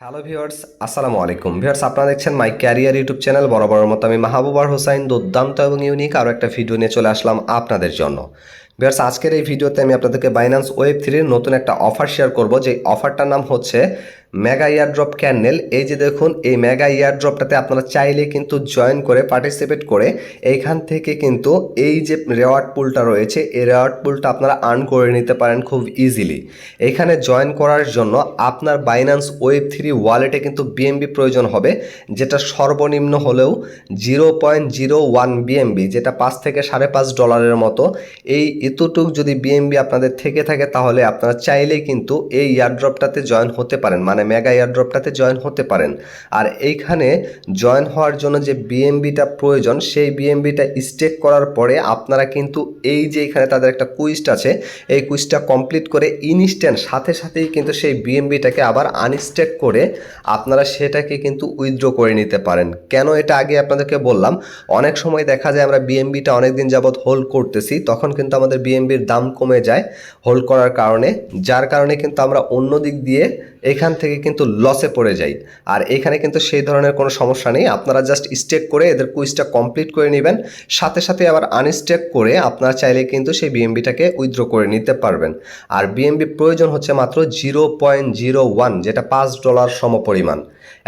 Hello viewers আসসালামু আলাইকুম viewers আপনারা দেখছেন মাই ক্যারিয়ার ইউটিউব চ্যানেল বরাবরের মতো আমি মাহবুবার হোসাইন, দুর্দান্ত এবং ইউনিক আরও একটা ভিডিও নিয়ে চলে আসলাম আপনাদের জন্য। ভিউয়ার্স আজকের এই ভিডিওতে আমি আপনাদেরকে বাইন্যান্স ওয়েব থ্রির নতুন একটা অফার শেয়ার করব। যে অফারটার নাম হচ্ছে মেগা ইয়ারড্রপ ক্যান্ডেল এই যে দেখুন, এই মেগা ইয়ারড্রপটাতে আপনারা চাইলে কিন্তু জয়েন করে পার্টিসিপেট করে এইখান থেকে কিন্তু এই যে রেওয়ার্ড পুলটা রয়েছে, এই রেওয়ার্ড পুলটা আপনারা আর্ন করে নিতে পারেন খুব ইজিলি এখানে জয়েন করার জন্য আপনার বাইন্যান্স ওয়েব থ্রি ওয়ালেটে কিন্তু বিএমবি প্রয়োজন হবে, যেটা সর্বনিম্ন হলেও zero point zero one BMB যেটা পাঁচ থেকে সাড়ে পাঁচ ডলারের মতো। এই এতটুক যদি বিএমবি আপনাদের থেকে থাকে, তাহলে আপনারা চাইলেই কিন্তু এই ইয়ারড্রপটাতে জয়েন হতে পারেন। মানে মেগা ইয়ারড্রপটাতে জয়েন হতে পারেন। আর এইখানে জয়েন হওয়ার জন্য যে বিএমবিটা প্রয়োজন, সেই বিএমবিটা স্টেক করার পরে আপনারা কিন্তু এই যে এখানে তাদের একটা কুইজটা আছে, এই কুইজটা কমপ্লিট করে ইনস্ট্যান্ট সাথে সাথেই কিন্তু সেই বিএমবিটাকে আবার আনস্টেক করে আপনারা সেটাকে কিন্তু উইথড্র করে নিতে পারেন। কেন এটা আগে আপনাদেরকে বললাম? অনেক সময় দেখা যায় আমরা বিএমবিটা অনেক দিন যাবৎ হোল্ড করতেছি, তখন কিন্তু আমাদের বিএমবির দাম কমে যায় হোল্ড করার কারণে, যার কারণে কিন্তু আমরা অন্য দিক দিয়ে এখান থেকে কিন্তু লসে পড়ে যাই। আর এখানে কিন্তু সেই ধরনের কোনো সমস্যা নেই। আপনারা জাস্ট স্টেক করে এদের কুইজটা কমপ্লিট করে নেবেন। সাথে সাথে আবার আনস্টেক করে আপনারা চাইলে কিন্তু সেই বিএমবিটাকে উইথড্র করে নিতে পারবেন। আর বিএমবি প্রয়োজন হচ্ছে মাত্র জিরো পয়েন্ট জিরো ওয়ান যেটা পাঁচ ডলার সমপরিমাণ।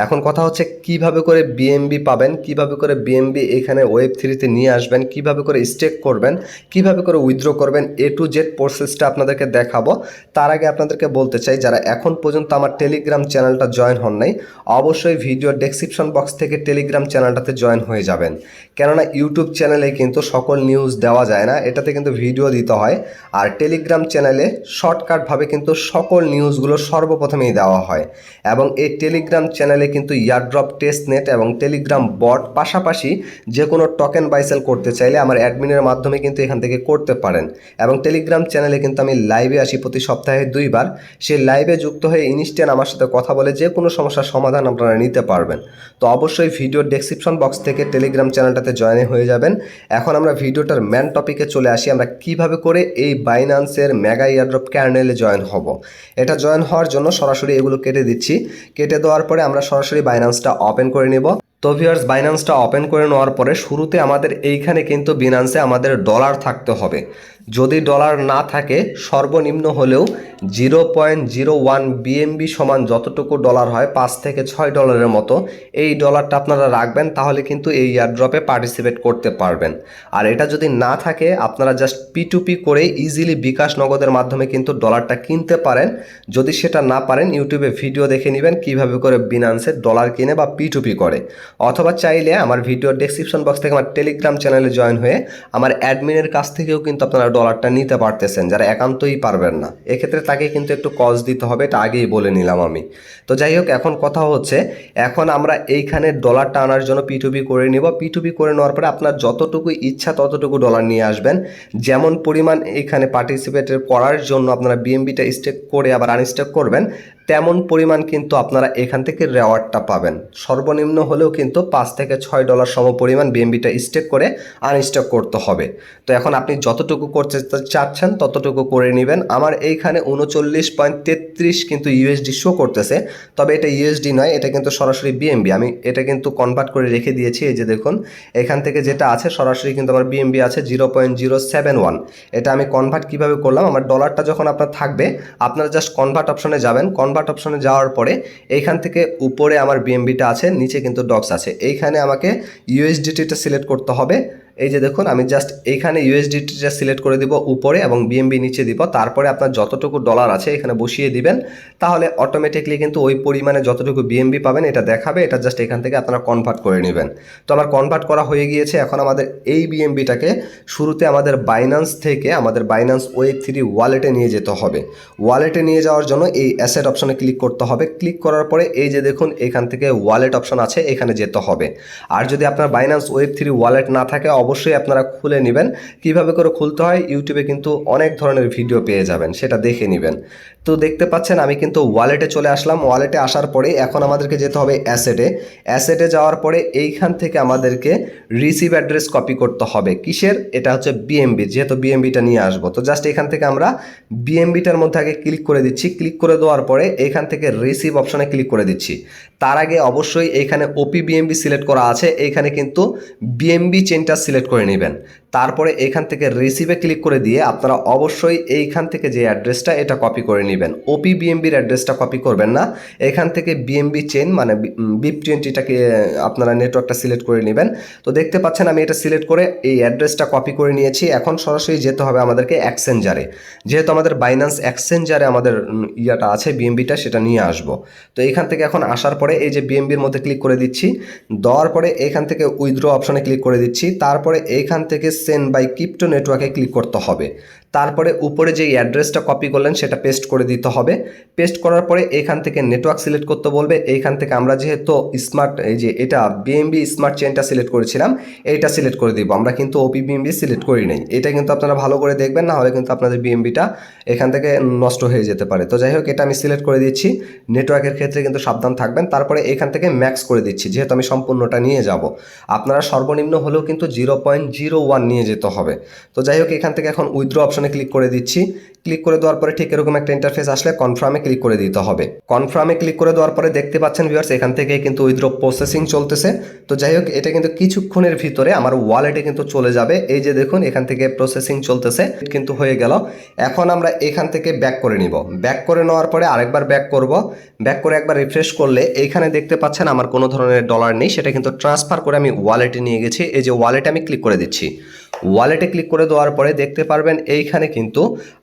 এখন কথা হচ্ছে কীভাবে করে বিএমবি পাবেন, কীভাবে করে বিএমবি এখানে ওয়েব থ্রিতে নিয়ে আসবেন, কীভাবে করে স্টেক করবেন, কীভাবে করে উইথড্র করবেন এ টু জেড প্রসেসটা আপনাদেরকে দেখাবো। তার আগে আপনাদেরকে বলতে চাই, যারা এখন পর্যন্ত আমার টেলিগ্রাম চ্যানেলটা জয়েন হন নাই, অবশ্যই ভিডিও ডেসক্রিপশন বক্স থেকে টেলিগ্রাম চ্যানেলটাতে জয়েন হয়ে যাবেন। কেননা ইউটিউব চ্যানেলে কিন্তু সকল নিউজ দেওয়া যায় না, এটাতে কিন্তু ভিডিও দিতে হয়। আর টেলিগ্রাম চ্যানেলে শর্টকাটভাবে কিন্তু সকল নিউজগুলো সর্বপ্রথমেই দেওয়া হয়। এবং এই টেলিগ্রাম চ্যানেলে কিন্তু ইয়ারড্রপ টেস্ট নেট এবং টেলিগ্রাম বট পাশাপাশি যে কোনো টোকেন বাইসেল করতে চাইলে আমার অ্যাডমিনের মাধ্যমে কিন্তু এখান থেকে করতে পারেন। এবং টেলিগ্রাম চ্যানেলে কিন্তু আমি লাইভে আসি প্রতি সপ্তাহে দুইবার। সে লাইভে যুক্ত হয়ে ইনস্ট্যান্ট আমার সাথে কথা বলে যে কোনো সমস্যার সমাধান আপনারা নিতে পারবেন। তো অবশ্যই ভিডিওর ডেসক্রিপশন বক্স থেকে টেলিগ্রাম চ্যানেলটাতে জয়েন হয়ে যাবেন। এখন আমরা ভিডিওটার ম্যান টপিকে চলে আসি। আমরা কীভাবে করে এই বাইনান্সের মেগা ইয়ারড্রপ ক্যানেলে জয়েন হব। এটা জয়েন হওয়ার জন্য সরাসরি এগুলো কেটে দিচ্ছি। কেটে দেওয়ার পরে আমরা সরাসরি বাইন্যান্সটা ওপেন করে নেব। তো ভিউয়ার্স বাইন্যান্সটা ওপেন করে নেওয়ার পরে শুরুতে আমাদের এইখানে কিন্তু বিনান্সে আমাদের ডলার থাকতে হবে। যদি ডলার না থাকে, সর্বনিম্ন হলেও zero point zero one BMB সমান যতটুকু ডলার হয়, পাঁচ থেকে ছয় ডলারের মতো, এই ডলারটা আপনারা রাখবেন, তাহলে কিন্তু এই ইয়ারড্রপে পার্টিসিপেট করতে পারবেন। আর এটা যদি না থাকে, আপনারা জাস্ট পি টু পি করে ইজিলি বিকাশ নগদের মাধ্যমে কিন্তু ডলারটা কিনতে পারেন। যদি সেটা না পারেন ইউটিউবে ভিডিও দেখে নেবেন, কীভাবে করে বিনান্সে ডলার কিনে বা পি টু পি করে। অথবা চাইলে আমার ভিডিওর ডেসক্রিপশন বক্স থেকে আমার টেলিগ্রাম চ্যানেলে জয়েন হয়ে, আমার অ্যাডমিনের কাছ থেকেও কিন্তু আপনারা ডলারটা নিতে পারতেছেন, যারা একান্তই পারবেন না। এক্ষেত্রে তাকে কিন্তু একটু কজ দিতে হবে, এটা আগেই বলে নিলাম আমি। তো যাই হোক, এখন কথা হচ্ছে, এখন আমরা এইখানে ডলারটা আনার জন্য পিটুপি করে নিব। পিটুপি করে নেওয়ার পরে আপনার যতটুকু ইচ্ছা, ততটুকু ডলার নিয়ে আসবেন। যেমন পরিমাণ এইখানে পার্টিসিপেট করার জন্য আপনারা বিএমবিটা স্টেক করে আবার আনস্টেক করবেন তেমন পরিমাণ কিন্তু আপনারা এখান থেকে রেওয়ার্ডটা পাবেন। সর্বনিম্ন হলেও কিন্তু পাঁচ থেকে ছয় ডলার সম পরিমাণ বিএমবিটা স্টেক করে আনস্টেক করতে হবে। তো এখন আপনি যতটুকু করতে চাচ্ছেন ততটুকু করে নেবেন। আমার এইখানে উনচল্লিশ পয়েন্ট তেত্রিশ কিন্তু ইউএসডি শো করতেছে। তবে এটা ইউএসডি নয়, এটা কিন্তু সরাসরি বিএমবি আমি এটা কিন্তু কনভার্ট করে রেখে দিয়েছি, এই যে দেখুন। এখান থেকে যেটা আছে সরাসরি কিন্তু আমার বিএমবি আছে zero point zero seven one এটা আমি কনভার্ট কীভাবে করলাম? আমার ডলারটা যখন আপনার থাকবে, আপনারা জাস্ট কনভার্ট অপশনে যাবেন। কনভার্ট অপশনে যাওয়ার পরে এইখান থেকে উপরে আমার বিএমবিটা আছে, নিচে কিন্তু ডক্স আছে। এইখানে আমাকে ইউএসডিটিটা সিলেক্ট করতে হবে। এই যে দেখুন, আমি জাস্ট এইখানে ইউএসডিটিটা সিলেক্ট করে দিব উপরে এবং বিএমবি নিচে দিব। তারপরে আপনার যতটুকু ডলার আছে এখানে বসিয়ে দিবেন। তাহলে অটোমেটিকলি কিন্তু ওই পরিমাণে যতটুকু বিএমবি পাবেন, এটা দেখাবে, এটা জাস্ট এখান থেকে আপনারা কনভার্ট করে নেবেন। তো আমার কনভার্ট করা হয়ে গিয়েছে। এখন আমাদের এই বিএমবিটাকে শুরুতে আমাদের বাইন্যান্স থেকে আমাদের বাইন্যান্স ওয়েব থ্রি ওয়ালেটে নিয়ে যেতে হবে। ওয়ালেটে নিয়ে যাওয়ার জন্য এই অ্যাসেট অপশনে ক্লিক করতে হবে। ক্লিক করার পরে এই যে দেখুন, এখান থেকে ওয়ালেট অপশন আছে, এখানে যেতে হবে। আর যদি আপনার বাইন্যান্স ওয়েব থ্রি ওয়ালেট না থাকে অবশ্যই আপনারা খুলে নেবেন। কীভাবে করে খুলতে হয়, ইউটিউবে কিন্তু অনেক ধরনের ভিডিও পেয়ে যাবেন, সেটা দেখে নেবেন। তো দেখতে পাচ্ছেন, আমি কিন্তু ওয়ালেটে চলে আসলাম। ওয়ালেটে আসার পরে এখন আমাদেরকে যেতে হবে অ্যাসেটে। অ্যাসেটে যাওয়ার পরে এইখান থেকে আমাদেরকে রিসিভ অ্যাড্রেস কপি করতে হবে। কিসের? এটা হচ্ছে বিএমবি যেহেতু বিএমবিটা নিয়ে আসব। তো জাস্ট এখান থেকে আমরা বিএমবিটার মধ্যে আগে ক্লিক করে দিচ্ছি। ক্লিক করে দেওয়ার পরে এখান থেকে রিসিভ অপশনে ক্লিক করে দিচ্ছি। তার আগে অবশ্যই এখানে ওপি বিএমবি সিলেক্ট করা আছে। এইখানে কিন্তু বিএমবি চেনটা সিলেক্ট করে নেবেন। তারপরে এখান থেকে রিসিভে ক্লিক করে দিয়ে আপনারা অবশ্যই এইখান থেকে যে অ্যাড্রেসটা এটা কপি করে নেবেন। ওপি বিএমবির অ্যাড্রেসটা কপি করবেন না। এখান থেকে বিএমবি চেন মানে বিপ টোয়েন্টিটাকে আপনারা নেটওয়ার্কটা সিলেক্ট করে নেবেন। তো দেখতে পাচ্ছেন আমি এটা সিলেক্ট করে এই অ্যাড্রেসটা কপি করে নিয়েছি। এখন সরাসরি যেতে হবে আমাদেরকে অ্যাক্সেঞ্জারে যেহেতু আমাদের বাইন্যান্স এক্সচেঞ্জারে আমাদের ইয়াটা আছে বিএমবিটা সেটা নিয়ে আসব। তো এখান থেকে এখন আসার পরে এই যে বিএমবির মধ্যে ক্লিক করে দিচ্ছি। দেওয়ার পরে এইখান থেকে উইথড্র অপশনে ক্লিক করে দিচ্ছি। তারপরে এইখান থেকে সেন্ড বাই ক্রিপ্টো নেটওয়ার্কে ক্লিক করতে হবে। তারপরে উপরে যে অ্যাড্রেসটা কপি করলেন সেটা পেস্ট করে দিতে হবে। পেস্ট করার পরে এখান থেকে নেটওয়ার্ক সিলেক্ট করতে বলবে। এইখান থেকে আমরা যেহেতু স্মার্ট এই যে এটা বিএমবি স্মার্ট চেনটা সিলেক্ট করেছিলাম, এইটা সিলেক্ট করে দিব। আমরা কিন্তু ওপি বিএমবি সিলেক্ট করি নাই। এটা কিন্তু আপনারা ভালো করে দেখবেন, না হলে কিন্তু আপনাদের বিএমবিটা এখান থেকে নষ্ট হয়ে যেতে পারে। তো যাই হোক, এটা আমি সিলেক্ট করে দিচ্ছি। নেটওয়ার্কের ক্ষেত্রে কিন্তু সাবধান থাকবেন। তারপরে এখান থেকে ম্যাক্স করে দিচ্ছি, যেহেতু আমি সম্পূর্ণটা নিয়ে যাব। আপনারা সর্বনিম্ন হলেও কিন্তু জিরো পয়েন্ট জিরো ওয়ান নিয়ে যেতে হবে। তো যাই হোক, এখান থেকে এখন উইথড্র অপশনে ক্লিক করে দিচ্ছি। ক্লিক করে দেওয়ার পরে ঠিক এরকম একটা ইন্টারফেস আসলে কনফার্মে ক্লিক করে দিতে হবে। কনফার্মে ক্লিক করে দেওয়ার পরে দেখতে পাচ্ছেন ভিউয়ার্স এখান থেকে কিন্তু উইথড্র প্রসেসিং চলতেছে। তো যাই হোক, এটা কিন্তু কিছুক্ষণের ভিতরে আমার ওয়ালেটে কিন্তু চলে যাবে। এই যে দেখুন, এখান থেকে প্রসেসিং চলতেছে কিন্তু হয়ে গেল। এখন আমরা এখান থেকে ব্যাক করে নিব। ব্যাক করে নেওয়ার পরে আরেকবার ব্যাক করব। ব্যাক করে একবার রিফ্রেশ করলে এইখানে দেখতে পাচ্ছেন আমার কোনো ধরনের ডলার নেই। সেটা কিন্তু ট্রান্সফার করে আমি ওয়ালেটে নিয়ে গেছি। এই যে ওয়ালেটে আমি ক্লিক করে দিচ্ছি। ওয়ালেটে ক্লিক করে দেওয়ার পরে দেখতে পারবেন এইখানে কিন্তু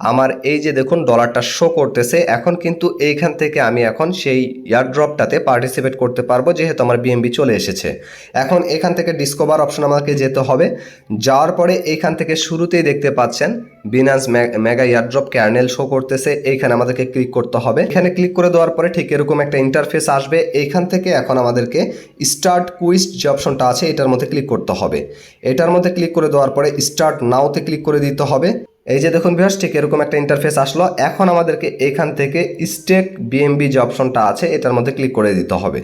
আমার এই যে দেখুন ডলারটা শো করতেছে, এখন কিন্তু এইখান থেকে আমি এখন সেই ইয়ারড্রপটাতে পার্টিসিপেট করতে পারব, যেহেতু আমার বিএমবি চলে এসেছে। এখন এখান থেকে ডিসকভার অপশন আমাকে যেতে হবে, যাওয়ার পরে এইখান থেকে শুরুতেই দেখতে পাচ্ছেন Binance mega airdrop carnival show করতেছে, এইখানে আমাদেরকে ক্লিক করতে হবে। এখানে ক্লিক করে দেওয়ার পরে ঠিক এরকম একটা ইন্টারফেস আসবে, এইখান থেকে এখন আমাদেরকে স্টার্ট কুইজ যে অপশনটা আছে, এটার মধ্যে ক্লিক করতে হবে। এটার মধ্যে ক্লিক করে দেওয়ার পরে স্টার্ট নাওতে ক্লিক করে দিতে হবে। এই যে দেখুন ভিউয়ার্স ঠিক এরকম একটা ইন্টারফেস আসলো। এখন আমাদেরকে এখান থেকে স্টেক বিএমবি যে অপশনটা আছে, এটার মধ্যে ক্লিক করে দিতে হবে।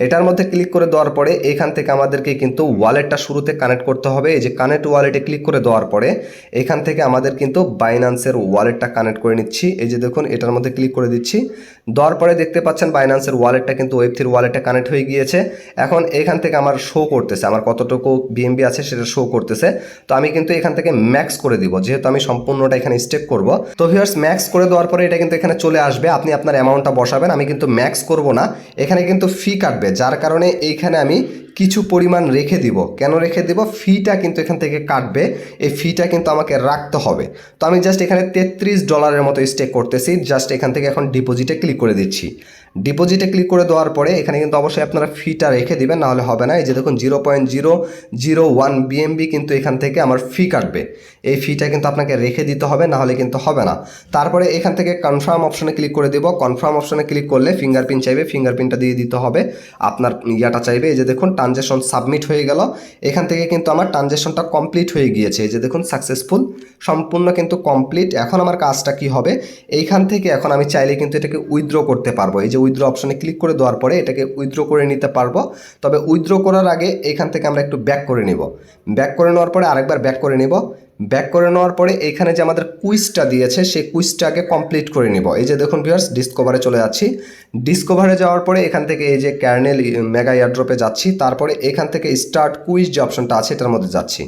এটার মধ্যে ক্লিক করে দেওয়ার পরে এখান থেকে আমাদেরকে কিন্তু ওয়ালেটটা শুরুতে কানেক্ট করতে হবে। এই যে কানেক্ট ওয়ালেটে ক্লিক করে দেওয়ার পরে এখান থেকে আমাদের কিন্তু বাইন্যান্সের ওয়ালেটটা কানেক্ট করে নিচ্ছি। এই যে দেখুন, এটার মধ্যে ক্লিক করে দিচ্ছি। দেওয়ার পরে দেখতে পাচ্ছেন বাইন্যান্সের ওয়ালেটটা কিন্তু ওয়েব থ্রির ওয়ালেটে কানেক্ট হয়ে গিয়েছে। এখন এখান থেকে আমার শো করতেছে। আমার কতটুকু বিএমবি আছে সেটা শো করতেছে। তো আমি কিন্তু এখান থেকে ম্যাক্স করে দিব। যেহেতু আমি সম্পূর্ণটা এখানে স্টেক করব। তো ভিউয়ার্স ম্যাক্স করে দেওয়ার পরে এটা কিন্তু এখানে চলে আসবে। আপনি আপনার অ্যামাউন্টটা বসাবেন। আমি কিন্তু ম্যাক্স করব না। এখানে কিন্তু ফি কাটবে। যার কারণে এইখানে আমি কিছু পরিমাণ রেখে দিব। কেন রেখে দিব? ফিটা কিন্তু এখান থেকে কাটবে। এই ফিটা কিন্তু আমাকে রাখতে হবে। তো আমি জাস্ট এখানে তেত্রিশ ডলারের মতো স্টেক করতেছি। জাস্ট এখান থেকে এখন ডিপোজিটে ক্লিক করে দিচ্ছি। ডিপোজিটে ক্লিক করে দেওয়ার পরে এখানে কিন্তু অবশ্যই আপনারা ফিটা রেখে দিবেন, নাহলে হবে না। এই যে দেখুন zero point zero zero one BMB কিন্তু এখান থেকে আমার ফি কাটবে। এই ফিটা কিন্তু আপনাকে রেখে দিতে হবে, নাহলে কিন্তু হবে না। তারপরে এখান থেকে কনফার্ম অপশনে ক্লিক করে দেবো। কনফার্ম অপশনে ক্লিক করলে ফিঙ্গারপ্রিন্ট চাইবে ফিঙ্গারপ্রিন্টটা দিয়ে দিতে হবে। আপনার ইয়াটা চাইবে, এই যে দেখুন ট্রানজ্যাকশন সাবমিট হয়ে গেল। এখান থেকে কিন্তু আমার ট্রানজ্যাকশনটা কমপ্লিট হয়ে গিয়েছে। এই যে দেখুন সাকসেসফুল সম্পূর্ণ কিন্তু কমপ্লিট এখন আমার কাজটা কি হবে? এইখান থেকে এখন আমি চাইলে কিন্তু এটাকে উইথড্র করতে পারব। এই যে উইথড্র অপশনে ক্লিক করে দেওয়ার পরে এটাকে উইথড্র করে নিতে পারব। তবে উইথড্র করার আগে এখান থেকে আমরা একটু ব্যাক করে নিব। ব্যাক করে নেওয়ার পরে আরেকবার ব্যাক করে নিব। ব্যাক করে নেওয়ার পরে এখানে যে আমাদের কুইজটা দিয়েছে, সেই কুইজটাকে কমপ্লিট করে নিব। এই যে দেখুন ভিউয়ার্স ডিসকভারে চলে যাচ্ছি। ডিসকভারে যাওয়ার পরে এখান থেকে এই যে ক্যার্নেল মেগা এয়ারড্রপে যাচ্ছি। তারপরে এখান থেকে স্টার্ট কুইজ যে অপশনটা আছে, এটার মধ্যে যাচ্ছি।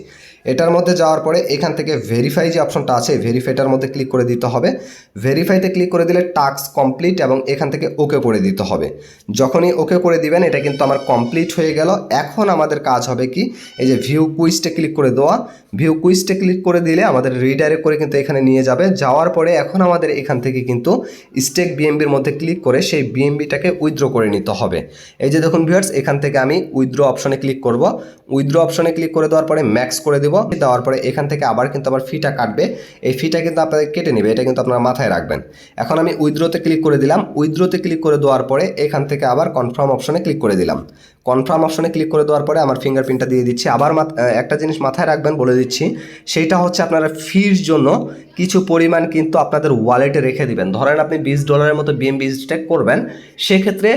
এটার মধ্যে যাওয়ার পরে এখান থেকে ভেরিফাই যে অপশনটা আছে ভেরিফাইটার মধ্যে ক্লিক করে দিতে হবে। ভেরিফাইতে ক্লিক করে দিলে টাস্ক কমপ্লিট এবং এখান থেকে ওকে করে দিতে হবে। যখনই ওকে করে দিবেন, এটা কিন্তু আমার কমপ্লিট হয়ে গেল। এখন আমাদের কাজ হবে কি, এই যে ভিউ কুইজটে ক্লিক করে দেওয়া। ভিউ কুইজটে ক্লিক করে দিলে আমাদের রিডাইরেক্ট করে কিন্তু এখানে নিয়ে যাবে। যাওয়ার পরে এখন আমাদের এখান থেকে কিন্তু স্টেক বিএমবির মধ্যে ক্লিক করে সেই বিএমবিটাকে উইথড্র করে নিতে হবে। এই যে দেখুন ভিউয়ার্স এখান থেকে আমি উইথড্র অপশনে ক্লিক করব। উইথড্র অপশনে ক্লিক করে দেওয়ার পরে ম্যাক্স করে দেব। দেওয়ার পরে এখান থেকে আবার কিন্তু আবার ফিটা কাটবে। এই ফিটা কিন্তু আপনাদের কেটে নেবে, এটা কিন্তু আপনারা মাথায় রাখবেন। এখন আমি উইথড্রোতে ক্লিক করে দিলাম। উইথড্রোতে ক্লিক করে দেওয়ার পরে এখান থেকে আবার কনফার্ম অপশনে ক্লিক করে দিলাম। কনফার্ম অপশনে ক্লিক করে দেওয়ার পরে আমার ফিঙ্গারপ্রিন্টটা দিয়ে দিচ্ছি। আবার একটা জিনিস মাথায় রাখবেন, বলে দিচ্ছি। সেইটা হচ্ছে আপনারা ফির জন্য কিছু পরিমাণ কিন্তু আপনাদের ওয়ালেটে রেখে দিবেন। ধরেন আপনি বিশ ডলারের মতো বিএমবি স্টেক করবেন। সেক্ষেত্রে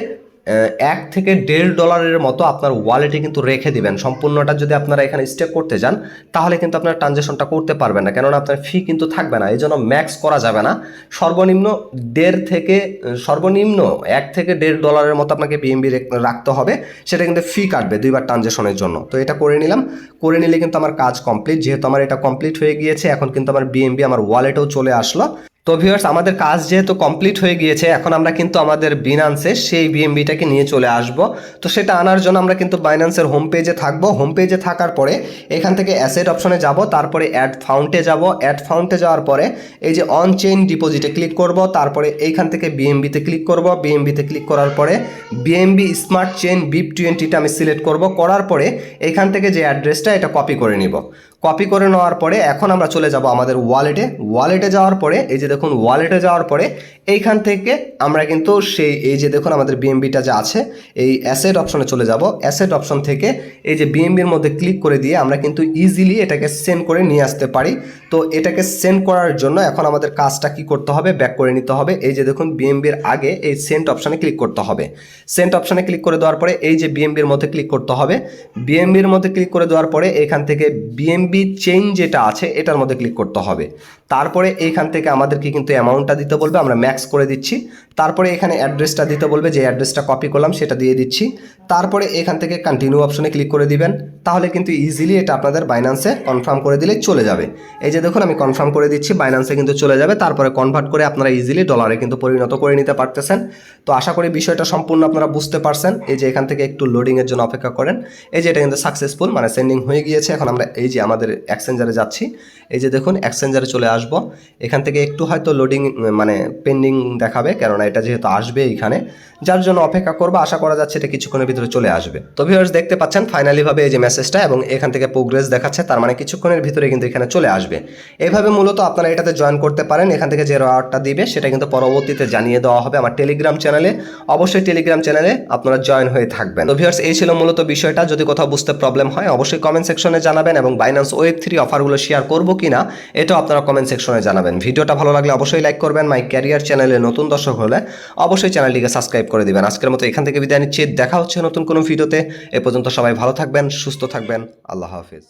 এক থেকে দেড় ডলারের মতো আপনার ওয়ালেটে কিন্তু রেখে দিবেন। সম্পূর্ণটা যদি আপনারা এখানে স্টেক করতে যান, তাহলে কিন্তু আপনার ট্রানজ্যাকশনটা করতে পারবেন না। কেননা আপনার ফি কিন্তু থাকবে না। এই জন্য ম্যাক্স করা যাবে না। সর্বনিম্ন দেড় থেকে, সর্বনিম্ন এক থেকে দেড় ডলারের মতো আপনাকে বিএমবি রাখতে হবে। সেটা কিন্তু ফি কাটবে দুইবার ট্রানজ্যাকশনের জন্য। তো এটা করে নিলাম। করে নিলে কিন্তু আমার কাজ কমপ্লিট যেহেতু আমার এটা কমপ্লিট হয়ে গিয়েছে, এখন কিন্তু আমার বিএমবি আমার ওয়ালেটেও চলে আসলো। তো ভিউয়ার্স আমাদের কাজ যেহেতু কমপ্লিট হয়ে গিয়েছে, এখন আমরা কিন্তু আমাদের বিনান্সে সেই বিএমবিটাকে নিয়ে চলে আসব। তো সেটা আনার জন্য আমরা কিন্তু বাইন্যান্সের হোম পেজে থাকব। হোম পেজে থাকার পরে এখান থেকে অ্যাসেট অপশনে যাব, তারপরে অ্যাড ফাউন্টে যাব। অ্যাড ফাউন্টে যাওয়ার পরে এই যে অন চেইন ডিপোজিটে ক্লিক করব, তারপরে এইখান থেকে বিএমবিতে ক্লিক করব। বিএমবিতে ক্লিক করার পরে বিএমবি স্মার্ট চেইন বিপ টোয়েন্টিটা আমি সিলেক্ট করব। করার পরে এখান থেকে যে অ্যাড্রেসটা এটা কপি করে নিব। কপি করে নেওয়ার পরে এখন আমরা চলে যাব আমাদের ওয়ালেটে ওয়ালেটে যাওয়ার পরে, এই যে দেখুন ওয়ালেটে যাওয়ার পরে, এইখান থেকে আমরা কিন্তু সেই, এই যে দেখুন আমাদের বিএমবিটা যে আছে, এই অ্যাসেট অপশনে চলে যাব। অ্যাসেট অপশন থেকে এই যে বিএমবির মধ্যে ক্লিক করে দিয়ে আমরা কিন্তু ইজিলি এটাকে সেন্ড করে নিয়ে আসতে পারি। তো এটাকে সেন্ড করার জন্য এখন আমাদের কাজটা কি করতে হবে? ব্যাক করে নিতে হবে। এই যে দেখুন বিএমবির আগে এই সেন্ট অপশানে ক্লিক করতে হবে। সেন্ট অপশানে ক্লিক করে দেওয়ার পরে এই যে বিএমবির মধ্যে ক্লিক করতে হবে। বিএমবির মধ্যে ক্লিক করে দেওয়ার পরে এখান থেকে বিএমবি চেইন যেটা আছে এটার মধ্যে ক্লিক করতে হবে। তারপরে এইখান থেকে আমাদেরকে কিন্তু অ্যামাউন্টটা দিতে বলবে, আমরা ম্যাক্স করে দিচ্ছি। তারপরে এখানে অ্যাড্রেসটা দিতে বলবে, যে অ্যাড্রেসটা কপি করলাম সেটা দিয়ে দিচ্ছি। তারপরে এখান থেকে কন্টিনিউ অপশনে ক্লিক করে দিবেন। তাহলে কিন্তু ইজিলি এটা আপনাদের বাইন্যান্সে কনফার্ম করে দিলে চলে যাবে। এই যে দেখুন, আমি কনফার্ম করে দিচ্ছি বাইন্যান্সে কিন্তু চলে যাবে। তারপরে কনভার্ট করে আপনারা ইজিলি ডলারে কিন্তু পরিণত করে নিতে পারতেছেন। তো আশা করি বিষয়টা সম্পূর্ণ আপনারা বুঝতে পারছেন। এই যে এখান থেকে একটু লোডিংয়ের জন্য অপেক্ষা করেন। এই যে এটা কিন্তু সাকসেসফুল মানে সেন্ডিং হয়ে গিয়েছে। এখন আমরা এই যে আমাদের এক্সচেঞ্জারে যাচ্ছি। এই যে দেখুন এক্সচেঞ্জারে চলে আসব। এখান থেকে একটু হয়তো লোডিং মানে পেন্ডিং দেখাবে, কেননা এটা যেহেতু আসবে এইখানে যার জন্য অপেক্ষা করব, আশা করা যাচ্ছে এটা কিছুক্ষণের ভিতরে চলে আসবে। তো ভিউয়ার্স দেখতে পাচ্ছেন ফাইনালি ভাবে এই যে মেসেজটা এবং এখান থেকে প্রোগ্রেস দেখাচ্ছে, তার মানে কিছুক্ষণের ভিতরে কিন্তু এখানে চলে আসবে। এইভাবে মূলত আপনারা এটাতে জয়েন করতে পারেন, এখান থেকে যে রাওয়ারটা দিবে সেটা কিন্তু পরবর্তীতে জানিয়ে দেওয়া হবে আমার টেলিগ্রাম চ্যানেলে অবশ্যই টেলিগ্রাম চ্যানেলে আপনারা জয়েন হয়ে থাকবেন। তো ভিউয়ার্স এই ছিল মূলত বিষয়টা। যদি কোথাও বুঝতে প্রবলেম হয়, অবশ্যই কমেন্ট সেকশনে জানাবেন এবং বাইন্যান্স ওয়েব থ্রি অফারগুলো শেয়ার করব কিনা, এটাও আপনারা কমেন্ট সেকশনে জানাবেন। ভিডিওটা ভালো লাগলে অবশ্যই লাইক করবেন। মাই ক্যারিয়ার চ্যানেলে নতুন দর্শক হলে অবশ্যই চ্যানেলটিকে সাবস্ক্রাইব করে দেবেন। আজকের মতো এখান থেকে বিদায় নিচ্ছি। দেখা হচ্ছে নতুন কোনো ভিডিওতে। এ পর্যন্ত সবাই ভালো থাকবেন, সুস্থ থাকবেন। আল্লাহ হাফিজ।